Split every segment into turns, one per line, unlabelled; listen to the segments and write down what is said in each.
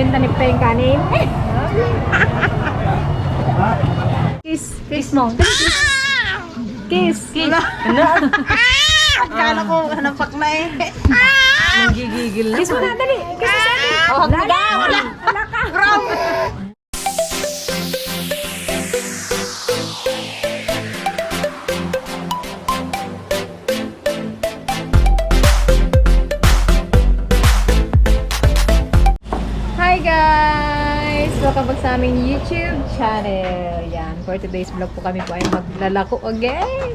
namin tanip pa yung kanin. kiss. Kiss mo. Kiss. Kiss.
Akala ko, hanampak na eh.
Nagigigil na. Kiss mo na, dali. Kiss mo sa akin.
Oh,
Wala, wala. Ka. Hi Welcome back sa aming YouTube channel. Yan, for today's vlog po kami po ay maglalako again.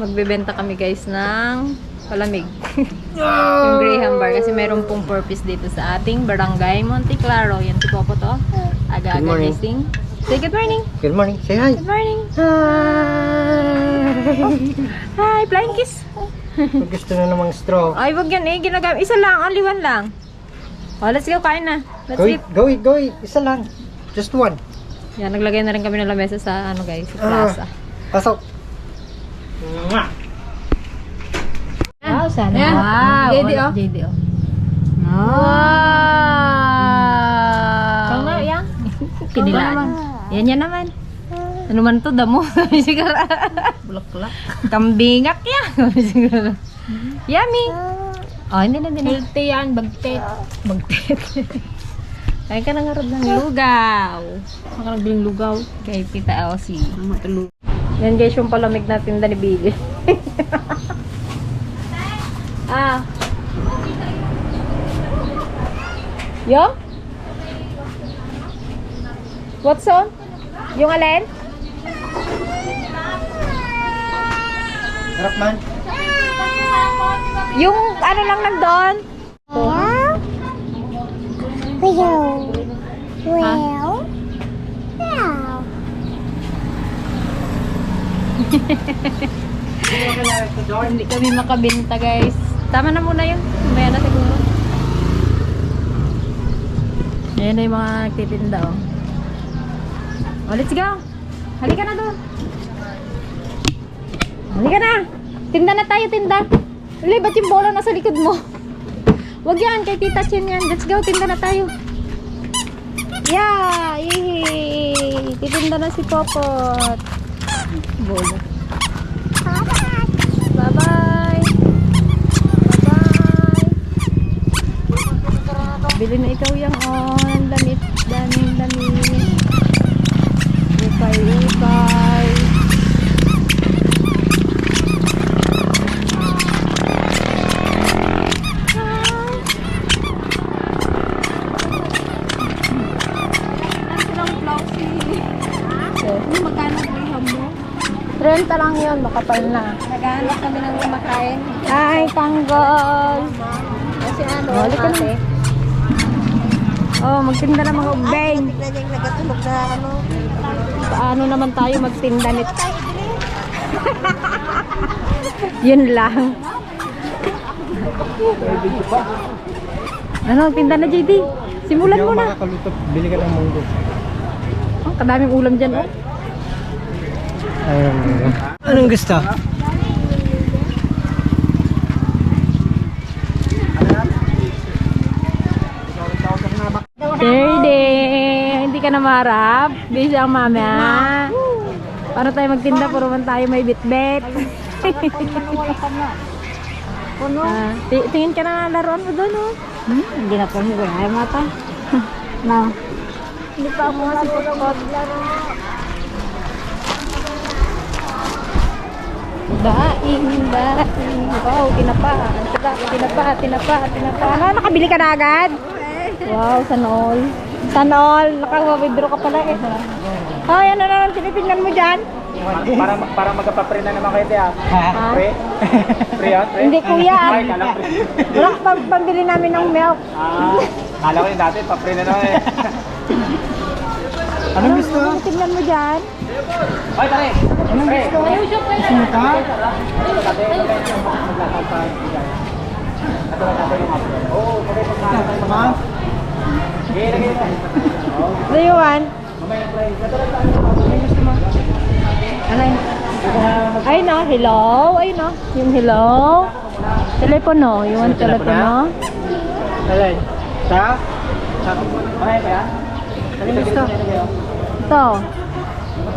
Magbebenta kami guys ng palamig. yung Graham Bar kasi mayroon pong purpose dito sa ating barangay Monte Claro. Yan si Popo to. Aga-aga
Good morning.
gising. Say good morning.
Good morning. Say hi.
Good morning.
Hi.
Hi, flying kiss.
Gusto na namang straw.
Ay, wag yan eh. Ginagamit. Isa lang, only one lang. Oh, let's go, kain na. Let's
Go
eat.
it, go it, go it. Isa lang. Just one.
Yan, naglagay na rin kami ng lamesa sa ano guys, sa
Ah.
plaza.
Pasok. Mwah.
Wow, sana.
Ayan.
Wow.
JD, oh.
JD, oh. Wow.
Ikaw na, yan.
Kinilaan. Yan yan naman. Ano man to, damo. Siguro.
Bulak-bulak.
Kambingak ya. Sabi siguro. Yummy. Oh, hindi na, hindi na.
Healthy yan, bagtet.
Magtit. Kaya ka nangarap ng lugaw.
Ka nagbiling lugaw?
Kay Tita Elsie.
Ang matulog.
Yan guys yung palamig na tinda ni Billy. ah. Yung? What's on? Yung alin?
Sarap man.
Yung ano lang nandun?
Well, well,
Ah.
well.
Hindi kami makabinta guys. Tama na muna yun. Maya na siguro. Ayan na yung mga nagtitinda oh. Oh, let's go. Halika na doon. Halika na. Tinda na tayo, tinda. Ulit, ba't yung bola nasa likod mo? Wag yan, kay Tita Chen yan. Let's go, tinda na tayo. Yeah! Yay! Titinda na si Popot. Bola. Bye-bye! Bye-bye! Bili na ikaw yung on. Damit, daming damit. Upay, Renta lang yun, makapal na.
Naghahanap kami ng kumakain.
Ay, tanggol!
Kasi ano,
Balik ka na. Oh, magtinda na mga ubeng.
Tignan niya yung nagatulog na ano.
Paano naman tayo magtinda nito? Yun lang. Ano, tinda na JD? Simulan mo na.
Bili ka ng munggo.
Oh, kadaming ulam dyan, oh.
Ayun. Anong gusto?
Thirty. Hindi ka na marap. Busy ang mama. Paano tayo magtinda? Puro man tayo may bitbit. Ah, ti- tingin ka na laruan mo doon, oh.
Hmm? Hindi na po mo ay mata. Na.
Hindi pa ako nga si Pagkakot. Daing, daing. Wow, tinapa. Tinapa, tinapa, tinapa. Ano, nakabili ka na agad? Wow, sana all. Sana all. Naka-withdraw ka pala eh. Ay, ano na lang tinitingnan mo dyan?
Para para magkapapre na naman kayo tiya.
Ha?
Pre? Pre? Pre?
Hindi kuya.
Ay, kala pre.
Wala pambili namin ng milk.
Ah, kala ko yung dati, papre na naman eh. Anong gusto?
Ano tingnan mo dyan?
Ay, tari! Anong gusto? Gusto mo ka?
Do you want? Ano yun? Ay no, hello. Ay no, yung hello. Telepono. You want telepono?
Alay. Sa?
Ano gusto? Ito.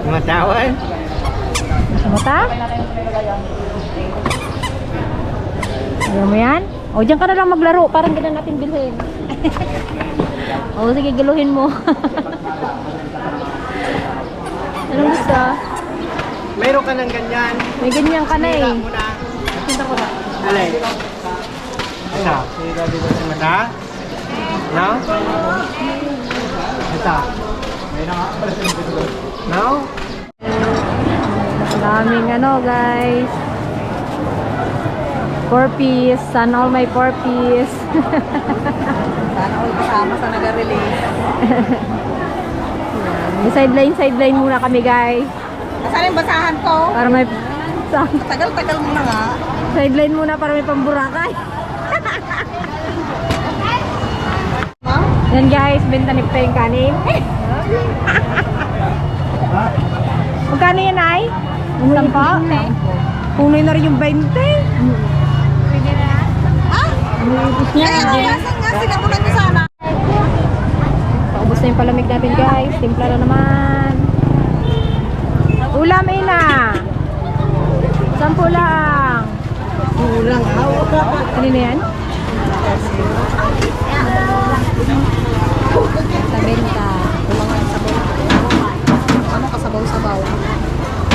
Matawan?
Mata? Ayaw mo yan? O, dyan ka na lang maglaro. Parang ganun natin bilhin. o, sige, galuhin mo. Anong gusto?
Mayroon ka ng ganyan.
May ganyan ka na eh.
Hila mo na. Pinta ko na. Alay. Ito. Hila dito sa mata. No? Ito. No?
Daming ano guys. Four piece. Sana all my four piece.
Sana all kasama sa nag-release.
Sideline, sideline muna kami guys.
Nasaan yung basahan ko?
Para may...
Tagal-tagal mo na nga.
Sideline muna para may pamburakay. Yan guys, benta ni yung kanin. Magkano yan ay? Sampo? Punoy na rin yung 20.
Kaya nga, nasan nga sila mo lang sana?
Paubos na yung palamig natin guys. Timpla na naman. Ulam ina. Sampu lang.
Kulang.
Kanina yan? Sa benta.
Ano kasabaw-sabaw?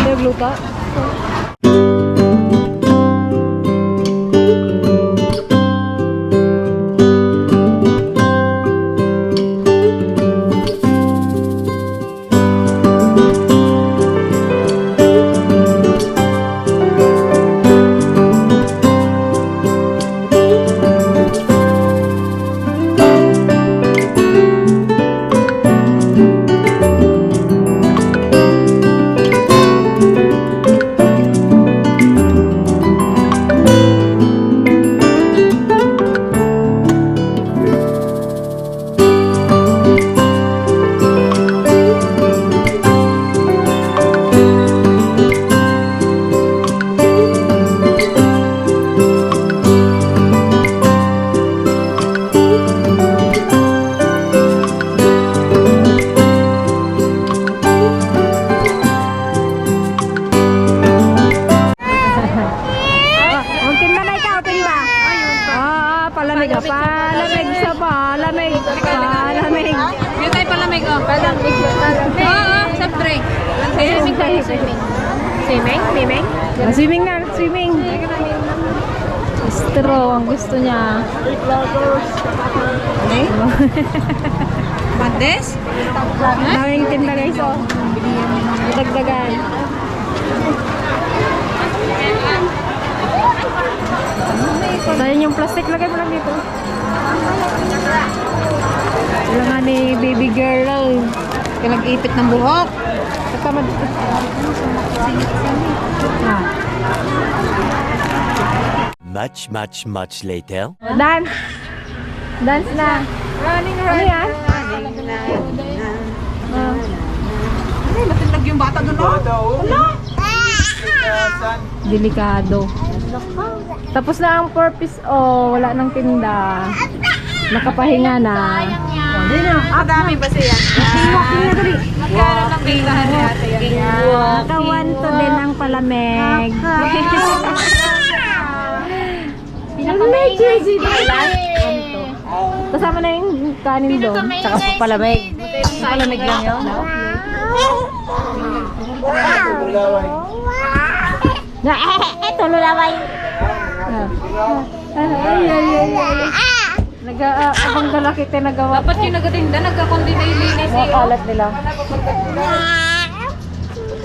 Ito Dagdagan. Sayang yung plastic, lagay mo lang dito. Wala nga ni baby girl.
Kaya nag-ipit ng buhok.
Kasama dito. Ah.
Much, much, much later.
Dance! Dance na! Running, running! Ano yan?
Yung bata doon, oh.
Delikado. Tapos na ang purpose, oh, wala nang tinda. Nakapahinga na.
Ang dami ba siya?
Magkano lang bintahan ni ate yan?
Nakawan to din ang palamig. Palamig, cheesy Kasama na yung kanin doon. Tsaka palamig. Palamig lang yun. Na, eh, eto, lulaway. Ay, ay, ay, ay. Nag-aabang galaki tayo nagawa.
Dapat yung nagatinda, nagkakundi na yung linis
Mga
eh.
kalat nila.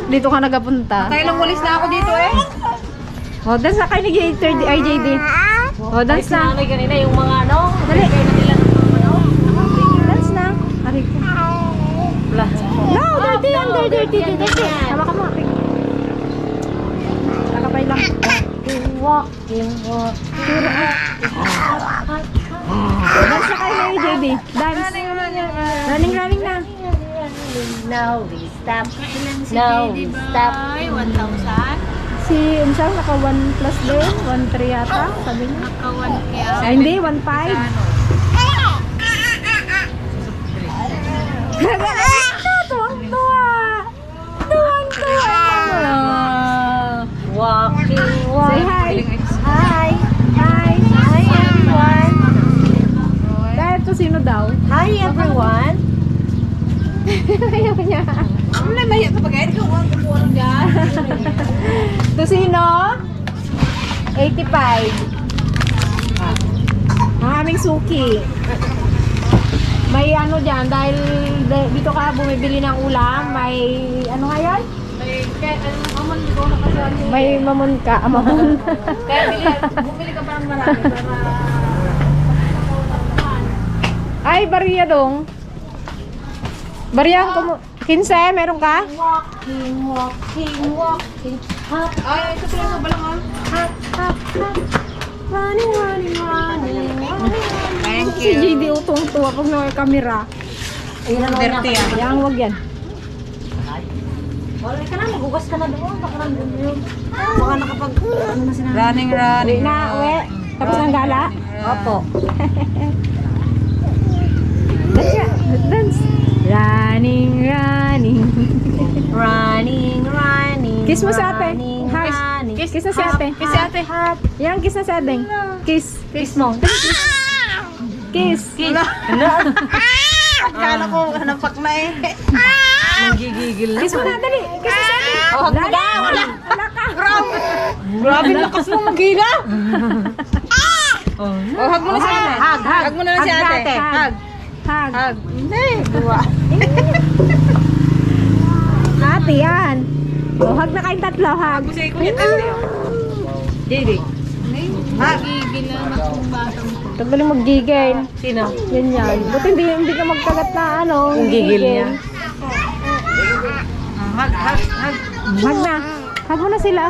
Dito ka nagapunta.
Kaya lang walis na ako dito, eh.
O, dance na kayo ni JD, ay JD. O, dance na.
Ay, kanina yung mga ano,
Dali.
kaya na nila ng mga ano.
Dance na. Aray ko. Wala. Dirty yan, dirty, dirty, dirty. Tama ka mo. Nakapay lang. Walk, walk. Dance na kayo ni JD. Dance. Running, running na.
Now we stop. Now we stop. Ay, 1,000.
Si Unsang naka 1 plus din, 1 3 yata, sabi niya.
Nakawan kaya.
Ay, hindi, 1 5. Tuwang-tuwa. Tuwang-tuwa.
Walking,
Say
walking.
hi.
Hi.
Hi.
Hi, everyone.
Dahil to sino daw?
Hi, everyone.
Ayaw niya. Wala na yan. Kapag ayaw ko, kukuha dyan. to sino? 85. Ah. Ang aming suki. May ano dyan, dahil da- dito ka bumibili ng ulam, may ano nga yan? May, mamon ko na kasi May mamon ka, mamon. Kaya bumili ka parang marami para Ay, bariya dong. Bariya ko mo. 15, meron ka?
Walking, walking, walking. Hop,
Ay, ito pala sa balangan.
hop, hop, hop. Running, running, running, running.
Thank you. Si JD utong tuwa pag naka kamera.
Ayun ang
Dirty yan. Yang wag yan.
Wala ka na, magugas ka na doon. Baka nandun yun. Baka nakapag, ano na sinabi?
Running,
Uwi
running.
na, uwi. Tapos ng gala.
Opo.
Kiss mo sa ate. Hi.
running.
Kiss na si ate. Kiss si ate. Yan, kiss na si ate. Kiss.
Kiss mo.
Kiss. Kiss.
Akala ko nampak na eh. Nagigigil
Kiss mo na, dali. Kiss na si ate.
Oh, wala, wala.
Wala ka.
Grabe lakas mo magila. Oh, hug mo na si ate.
Hug, hug.
Hug mo na lang si ate. Hug.
Hug.
Hug. Hindi.
Ate, yan. Oh, hug na kayong tatlo, hug.
Kasi kuya ate. JD. Hug.
Tagaling maggigil.
Sino?
Yan yan. Buti hindi, hindi ka magkagat na ano.
Yung gigil niya. Hug, hug, hug.
Hug na. Hug mo na sila.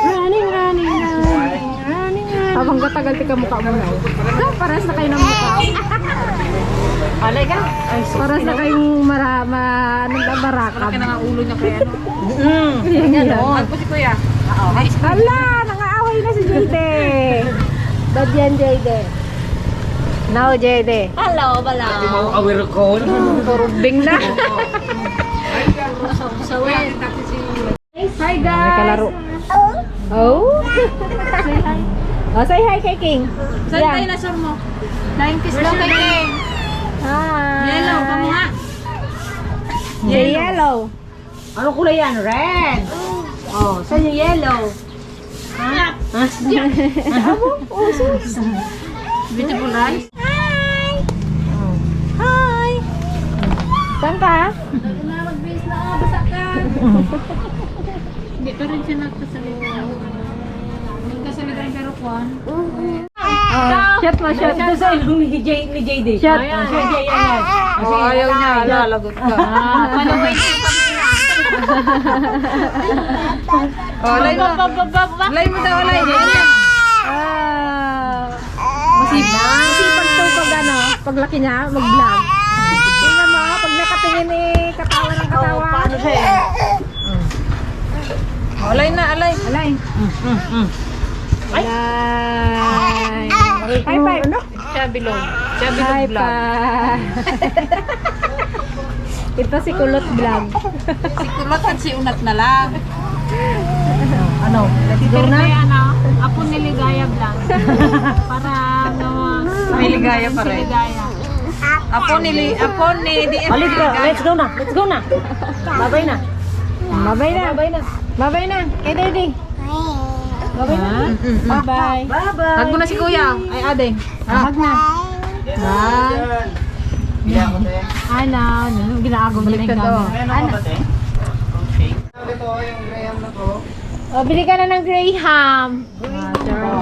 Running, running, running, running, running. Habang katagal tika mukha mo na. Paras na kayo ng mukha.
Alay ka. Ay,
Paras na kayong mara, ma, ano ba, barakab.
Kaya nga ulo niya kaya ano. Mm.
Yan, yan.
Hug mo si kuya. Ay,
Hala, nangaaway na si Jayde. Bad yan, Jayde. No, Jayde.
Hello, bala.
aware ko.
Puro bing na. Hi, guys. May kalaro. Oh. say hi. Oh, say hi kay King. Saan yeah. tayo nasar mo? 90s daw kay King. Hi. Yellow, kamo nga. Yellow.
Ano kulay yan? Red. Oh, saan yung yellow? Ha? Ha?
Beautiful eyes. Hi. Hi. Saan ka? Mag-base na ako, basa ka. Hindi pa rin siya nagkasalita. Nagkasalita pero kwan. Shot mo, shot.
Ito sa ilong ni, J, ni JD.
Shot.
Ayan, siya, J, ayan.
Oh, ayaw niya. Lalagot ka.
Ah, paano ba
Oh, alay mo. Alay mo daw, alay.
Ah. Masipag. Masipag to pag ano, paglaki niya, mag-vlog. Tingnan mo, pag nakatingin eh, katawa ng katawa.
Paano siya eh?
Oh, alay na, alay.
Alay. Alay. High five.
Siya bilog. Siya
High
vlog.
Ito si Kulot Vlog.
Si Kulot at si Unat na lang.
Ano? Go na?
ano, apo niligaya vlog. Para ano,
May ligaya pa rin.
ligaya.
Apo ni, Li- apo ni DF.
Let's go. Let's go na. Let's go na. Babay na.
Babay na. Babay na. Babay na. Kay Daddy. Na. Bye-bye.
Bye-bye.
Hug mo na si Kuya. Ay, ade.
Hug na. Bye. Ano, ano, ginaagaw mo na yung
Baliktad daw.
gamit. Ano? Oh, bili ka na ng Graham.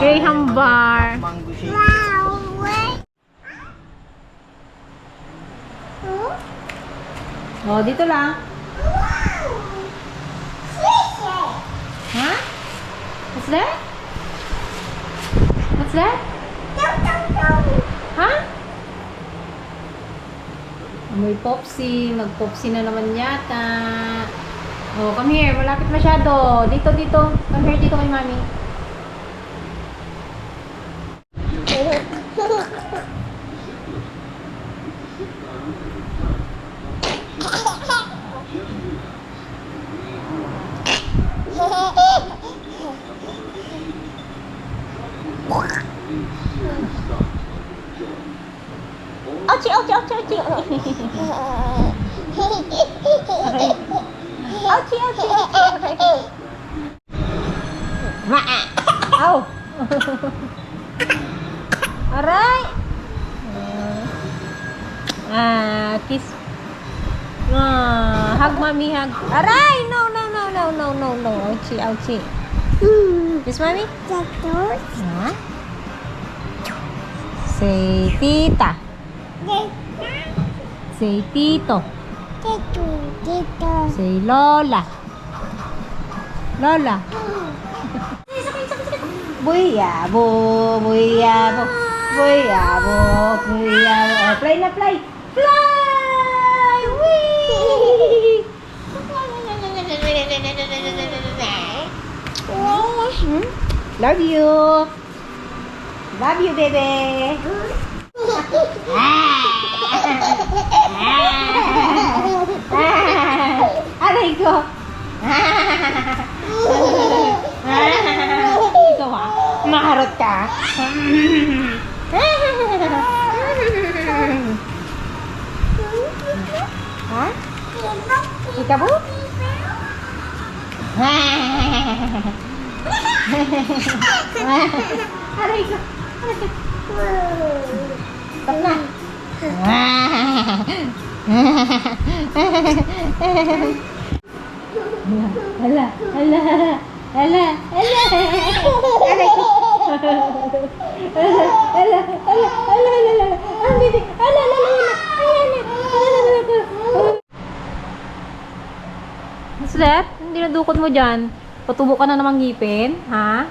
Graham bar. Oh, dito lang. What's that? What's that? Huh? Amoy popsi. Mag-popsi na naman yata. Oh, come here. Malapit masyado. Dito, dito. Come here dito kay mami. Ouchie, ouchie, ouchie. Ow! Aray! Ah, kiss. Ah, hug mommy, hug. Aray! No, no, no, no, no, no, no. Ouchie, ouchie. Kiss mommy?
Tatos.
Ah? Say tita. Say tito.
Tito. Tito.
Say lola. Lola. Buyabo, buyabo, buyabo, buyabo. Oh, play na play. Fly! Wee! Love you. Love you, baby. Aray ko. Ikaw ah. Maharot ka. ha? Ikaw po? Aray ko. Stop na. Hala, hala, hala, hala. Aray ko. Hala, hala, hala, hala, hala, hala. Hala. Hala, hala, hala. Slet, hindi nadukot mo dyan. Patubo ka na namang ngipin, ha?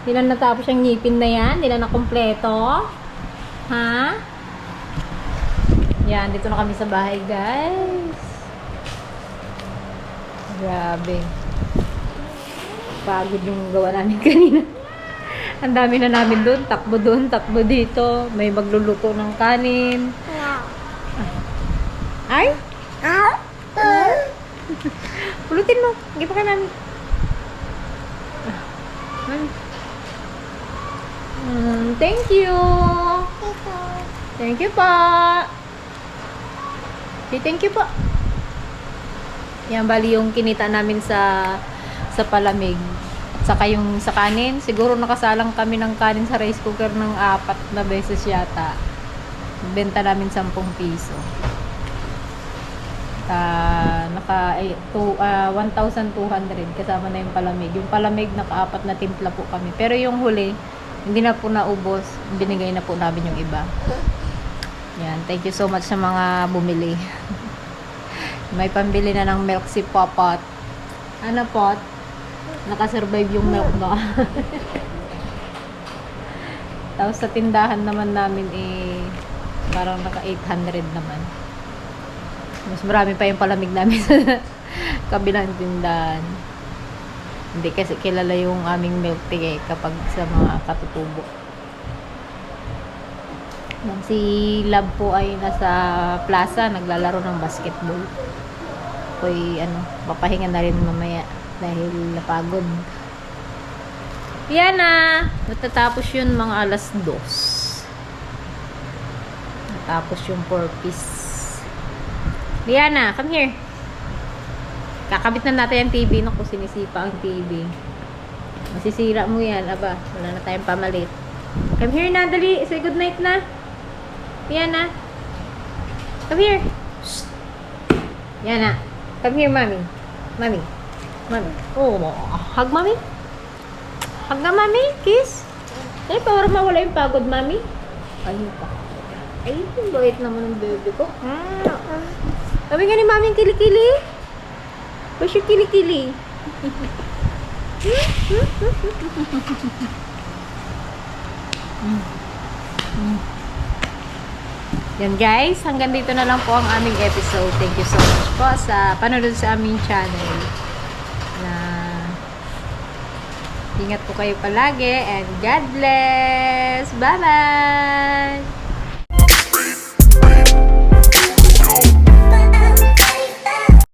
Hindi na natapos yung ngipin na yan? Hindi na nakompleto? Ha? Yan, dito na kami sa bahay, guys. Grabe. Pagod yung gawa namin kanina. Ang dami na namin doon. Takbo doon, takbo dito. May magluluto ng kanin. Ay!
Ah.
Pulutin mo. Hindi pa mami. Ah, Mami. Mm, thank you.
Tito.
Thank you po. Okay, thank you po. Yan, bali yung kinita namin sa sa palamig. At saka yung sa kanin, siguro nakasalang kami ng kanin sa rice cooker ng apat na beses yata. Benta namin 10 piso. Ah, naka ay, to, ah, 1,200 kasama na yung palamig. Yung palamig nakaapat na timpla po kami. Pero yung huli, hindi na po naubos. Binigay na po namin yung iba. Yan, thank you so much sa mga bumili. May pambili na ng milk si Popot. Ano pot? Nakasurvive yung milk no. Tapos sa tindahan naman namin eh parang naka 800 naman. Mas marami pa yung palamig namin sa kabilang tindahan. Hindi kasi kilala yung aming milk tea eh, kapag sa mga katutubo. Si Love po ay nasa plaza, naglalaro ng basketball. Ako'y ano, papahinga na rin mamaya dahil napagod. Yan na! Natatapos yun mga alas dos. Natapos yung four-piece. Liana, come here. Kakabit na natin yung TV. Naku, sinisipa ang TV. Masisira mo yan. Aba, wala na tayong pamalit. Come here na, dali. Say good night na. Liana. Come here. Shh. Liana. Come here, mommy. Mommy. Mommy. Oh, hug mommy. Hug na, mommy. Kiss. Ay, para mawala yung pagod, mommy. Ayun pa. Ay, yung bait naman ng baby ko. Sabi nga ni mami kilikili. Where's your kilikili? Yan guys, hanggang dito na lang po ang aming episode. Thank you so much po sa panonood sa aming channel. Na ingat po kayo palagi and God bless. Bye-bye!